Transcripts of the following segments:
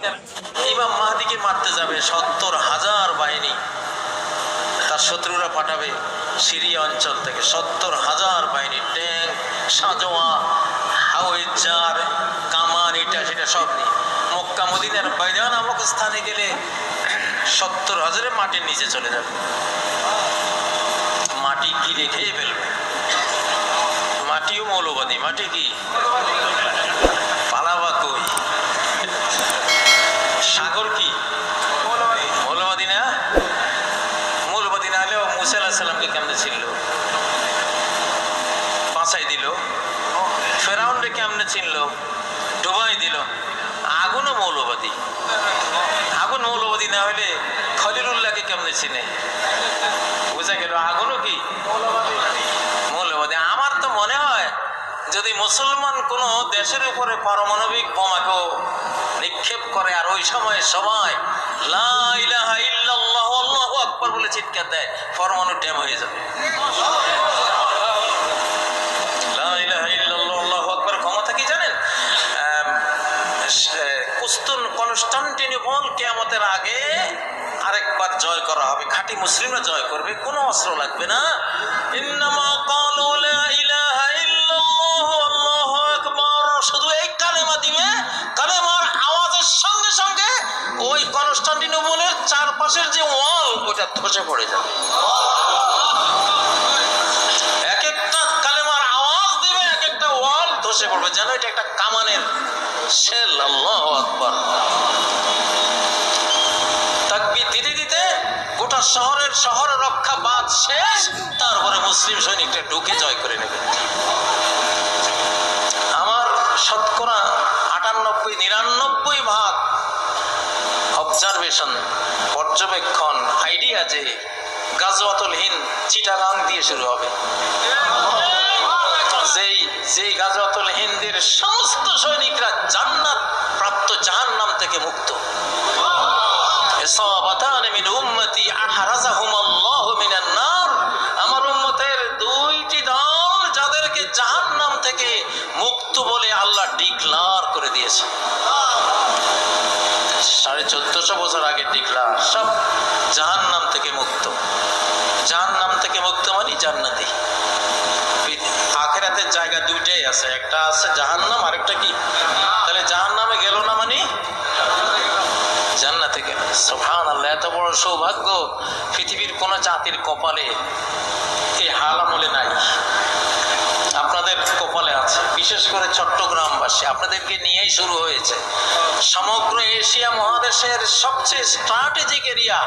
ইমাম মাহাদিকে মারতে যাবে। সত্তর হাজার বাহিনী। তার শত্রুরা পাঠাবে সিরিয়া অঞ্চল থেকে। সত্তর হাজার বাহিনী। ট্যাঙ্ক সাজোয়া হাওয়েজার কামান এটা সেটা সব নিয়ে। মক্কা, মদিনার বাইরা নামক স্থানে গেলে সত্তর হাজারে মাটির নিচে চলে যাবে। মাটি গিলে খেয়ে ফেলবে? মাটিও মৌলবাদী। মাটি কি পালাবা কই সাগর কি মৌলবাদী না মৌলবাদী না হলেও মুসা আল্লাহ সাল্লামকে কেমনে ছিল বাঁচাই দিল ফেরাউনরে কেমনে চিনল ডুবাই দিল আগুনও মৌলবাদী আগুন মৌলবাদী না হলে খলিলুল্লাহকে কেমনে চিনে বোঝা গেল আগুনও কি মৌলবাদী আমার তো মনে হয় যদি মুসলমান কোন দেশের উপরে পারমাণবিক বোমাকেও নিক্ষেপ করে, আর ওই সময় সবাই আকবার বলে চিৎকার দেয়, পরমাণু ড্যাম হয়ে যাবে। ক্ষমতা কি জানেন? কুস্তুন কনস্টান্টিনোপল কেয়ামতের আগে আরেকবার জয় করা হবে। খাঁটি মুসলিমরা জয় করবে, কোনো অস্ত্র লাগবে না। ইন্নামা ক্বালু লা চারপাশের যে ওয়াল, ওটা ধসে পড়ে যাবে। এক একটা কালেমার আওয়াজ দেবে, এক একটা ওয়াল ধসে পড়বে। যেন এটা একটা কামানের শেল, আল্লাহ আকবার। তাকবীর দিতে দিতে গোটা শহরের শহর রক্ষা বাদ শেষ, তারপরে মুসলিম সৈনিকটা ঢুকে জয় করে নেবে। আমার শতকরা আটানব্বই, নিরানব্বই ভাগ অবজারভেশন পর্যবেক্ষণ আইডিয়া যে গাজওয়াতুল হিন্দ চিটাগাং দিয়ে শুরু হবে। যেই যেই গাজওয়াতুল হিন্দের সমস্ত সৈনিকরা জান্নাত প্রাপ্ত জাহান্নাম থেকে মুক্ত। ইসাবাতান মিন উম্মতি আহরাজাহুম আল্লাহু মিনান নার। আমার উম্মতের দুইটি দল যাদেরকে জাহান্নাম থেকে মুক্ত বলে আল্লাহ ডিক্লার করে দিয়েছে। চোদ্দশো বছর আগে সব জাহান্নাম থেকে মুক্ত। জাহান্নাম থেকে মুক্ত মানে জান্নাতি। আখেরাতের জায়গা দুইটাই আছে, একটা আছে জাহান্নাম, আরেকটা কি? তাহলে জাহান্নামে গেল না মানে? জান্নাতে সুবহান আল্লাহ এত বড় সৌভাগ্য, পৃথিবীর কোন জাতির কপালে এই হাল আমলে নাই আপনাদের কপালে আছে বিশেষ করে চট্টগ্রামবাসী, আপনাদেরকে নিয়েই শুরু হয়েছে। সমগ্র এশিয়া মহাদেশের সবচেয়ে স্ট্র্যাটেজিক এরিয়া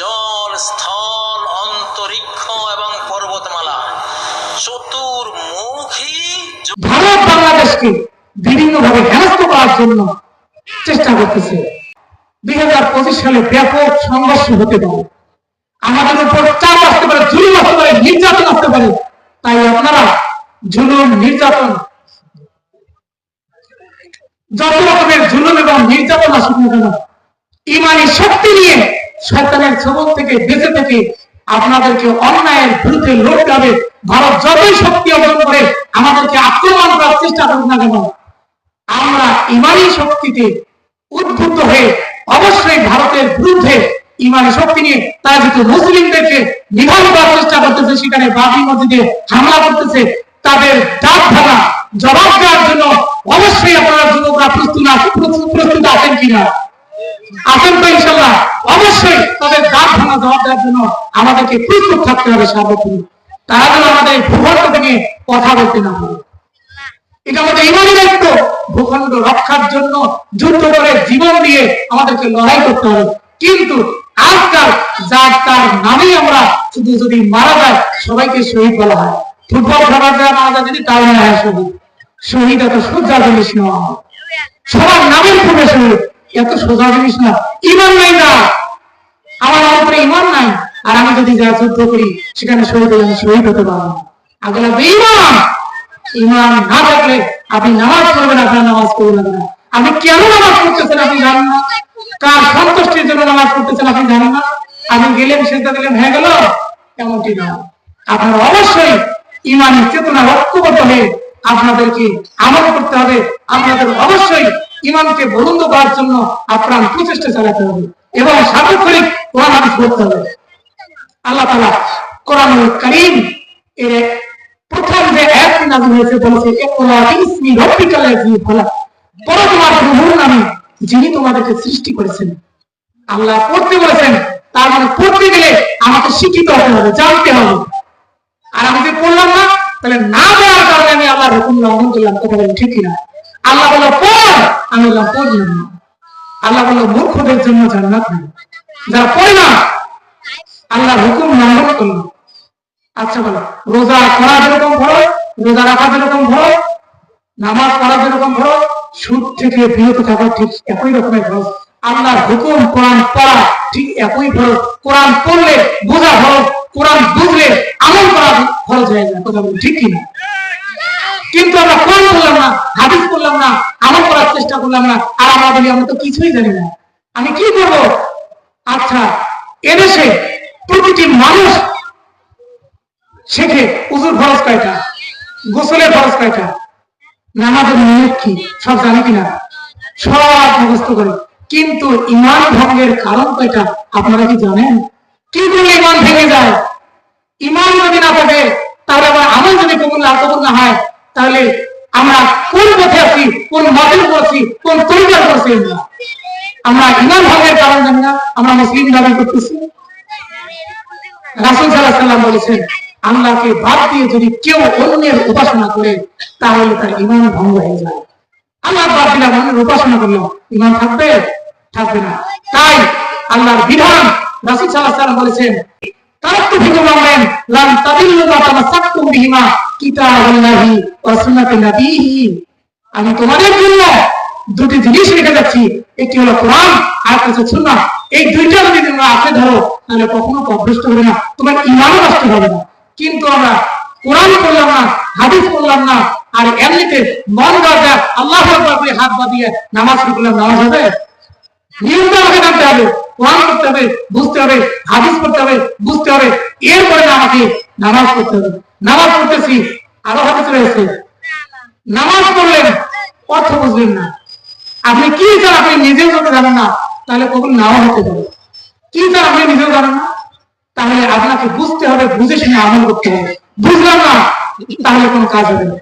জল, স্থল, অন্তরিক্ষ এবং পর্বতমালা। চতুর্মুখী ভারত বাংলাদেশকে বিভিন্নভাবে হেনস্থ করার জন্য চেষ্টা করতেছে। দুই হাজার পঁচিশ সালে ব্যাপক সংঘর্ষ হতে পারে। আমাদের উপর চাপ আসতে পারে জুলুম আসতে পারে নির্যাতন আসতে পারে তাই আপনারা জুলুম, নির্যাতন। যত রকমের জুলুম এবং নির্যাতন আসুক না কেন, ইমানি শক্তি নিয়ে শয়তানের ছবক থেকে, বেঁচে থেকে আপনাদেরকে অন্যায়ের বিরুদ্ধে লড়তে হবে। ভারত যতই শক্তি অর্জন করে, আমাদেরকে আক্রমণ করার চেষ্টা করুক না কেন, আমরা ইমানি শক্তিতে উদ্বুদ্ধ হয়ে অবশ্যই ভারতের বিরুদ্ধে ইমানি শক্তি নিয়ে তারা যেহেতু মুসলিমদেরকে নিধন করার চেষ্টা করতেছে, সেখানে বাবরি মসজিদে হামলা করতেছে তাদের ডাক জবাব দেওয়ার জন্য অবশ্যই প্রস্তুত প্রস্তুত আছেন কিনা? তো ইনশাল্লাহ অবশ্যই তাদের ভাঙা, জবাব দেওয়ার জন্য আমাদেরকে প্রস্তুত থাকতে হবে তারা যেন আমাদের ভূখণ্ড থেকে কথা বলতে না পারে। এটা আমাদের ইমানি দায়িত্ব। ভূখণ্ড রক্ষার জন্য যুদ্ধ করে জীবন দিয়ে আমাদেরকে লড়াই করতে হবে। কিন্তু আজকাল যার তার নামেই আমরা শুধু যদি মারা যায়, সবাইকে শহীদ বলা হয়। ফুটবল খেলার যদি না শহীদ এত সোজা জিনিস নয় সবার শহীদ এত সোজা জিনিস না ইমান নাই না আমার উপরে ইমান নাই আর আমি যদি যা যুদ্ধ করি সেখানে শহীদ হলে শহীদ হতে আগে লাগবে ইমান ইমান না থাকলে আপনি নামাজ পড়বেন আপনার নামাজ পড়বেন না আপনি কেন নামাজ পড়তেছেন আপনি জানেন না কার সন্তুষ্টির জন্য নামাজ পড়তেছেন আপনি জানেন না আপনি গেলেন সেটা দিলেন হয়ে গেল এমনটি না আপনার অবশ্যই ইমানের চেতনা ঐক্যবদ্ধ হয়ে আপনাদেরকে আমল করতে হবে। আপনাদের অবশ্যই ইমানকে বলন্দ করার জন্য আপ্রাণ প্রচেষ্টা চালাতে হবে এবং সার্বক্ষণিক কোরআন হাদিস করতে হবে। আল্লাহ তালা কোরআন করিম এর প্রথম যে একটি নাজিল হয়েছে, বলেছে খালাক। পড়ো তোমার প্রভুর নামে যিনি তোমাদেরকে সৃষ্টি করেছেন। আল্লাহ পড়তে বলেছেন, তার মানে পড়তে গেলে আমাকে শিক্ষিত হতে হবে, জানতে হবে। আর আমি যে পড়লাম না, তাহলে না দেওয়ার কারণে আমি আল্লাহর হুকুম লঙ্ঘন করলাম, কথা বলেন ঠিক কিনা? আল্লাহ বলল, পড়, আমি বললাম পড়লাম না। আল্লাহ বলল, মূর্খদের জন্য জান্নাত নেই। যারা পড়ে না আল্লাহর হুকুম লঙ্ঘন করল। আচ্ছা বলো, রোজা করা যেরকম ফরজ, রোজা রাখা যেরকম ফরজ, নামাজ পড়া যেরকম ফরজ, সুদ থেকে বিরত থাকা ঠিক একই রকমের ফরজ। আল্লাহর হুকুম কোরআন পড়া ঠিক একই ফরজ। কোরআন পড়লে বোঝা ফরজ, কোরআন বুঝলে আমল করা ফরজ হয়ে যায় কথা বলি ঠিক কিনা? কিন্তু আমরা কোরআন করলাম না, হাদিস করলাম না, আমল করার চেষ্টা করলাম না, আর আমরা বলি, আমরা তো কিছুই জানি না। আমি কি করব? আচ্ছা এদেশে প্রতিটি মানুষ শেখে, উজুর ফরজ কয়টা? গোসলের ফরজ কয়টা? নামাজের নিয়ত কি? সব জানে কিনা? সব মুখস্থ করে। কিন্তু ইমান ভঙ্গের কারণ কয়টা? আপনারা কি জানেন? কি করলে ইমান ভেঙে যায়? ইমান যদি না থাকে, তাহলে আবার আমল যদি কবুল না কবুল না হয়, তাহলে আমরা কোন পথে আছি, কোন মতের আছি, কোন উপর আছি আমরা? আমরা ইমান ভঙ্গের কারণ জানি না, আমরা মুসলিম দাবি করতেছি। রাসুল সাল্লাহ সাল্লাম বলেছেন, আল্লাহকে বাদ দিয়ে যদি কেউ অন্যের উপাসনা করে, তাহলে তার ইমান ভঙ্গ হয়ে যায়। আল্লাহ বাদ দিলাম অন্যের উপাসনা করল, ইমান থাকবে? থাকবে না। তাই আল্লাহর বিধান রাসুল সাল্লাহ সাল্লাম বলেছেন তারাক্তু ফিকুম আমরান মা তামাসসাকতুম বিহিমা কিতাবুল্লাহি ওয়া সুন্নাতি নাবিহি। আমি তোমাদের জন্য দুটি জিনিস রেখে যাচ্ছি। একটি হলো কোরআন আর একটা হচ্ছে এই দুইটা যদি তোমরা আঁকড়ে ধরো, তাহলে কখনো অভ্যস্ত হবে না, তোমার ইমানও নষ্ট হবে না। কিন্তু আমরা কোরআন করলাম না, হাদিস করলাম না, আর এমনিতে মন রাজা আল্লাহ হাত বাঁধিয়ে নামাজ শুরু করলাম নামাজ হবে? আমাকে জানতে হবে। কোরআন হবে, বুঝতে হবে, হাদিস হবে, বুঝতে হবে। এরপরে আমাকে নামাজ হবে। নামাজ পড়তেছি, আরও নামাজ পড়লেন, অর্থ বুঝলেন না। আপনি কি আপনি জানেন না, তাহলে কখন নাও হতে পারে। কি চান আপনি নিজেও জানেন না, তাহলে আপনাকে বুঝতে হবে, বুঝে শুনে আমল করতে হবে। বুঝলাম না, তাহলে কোনো কাজ হবে না।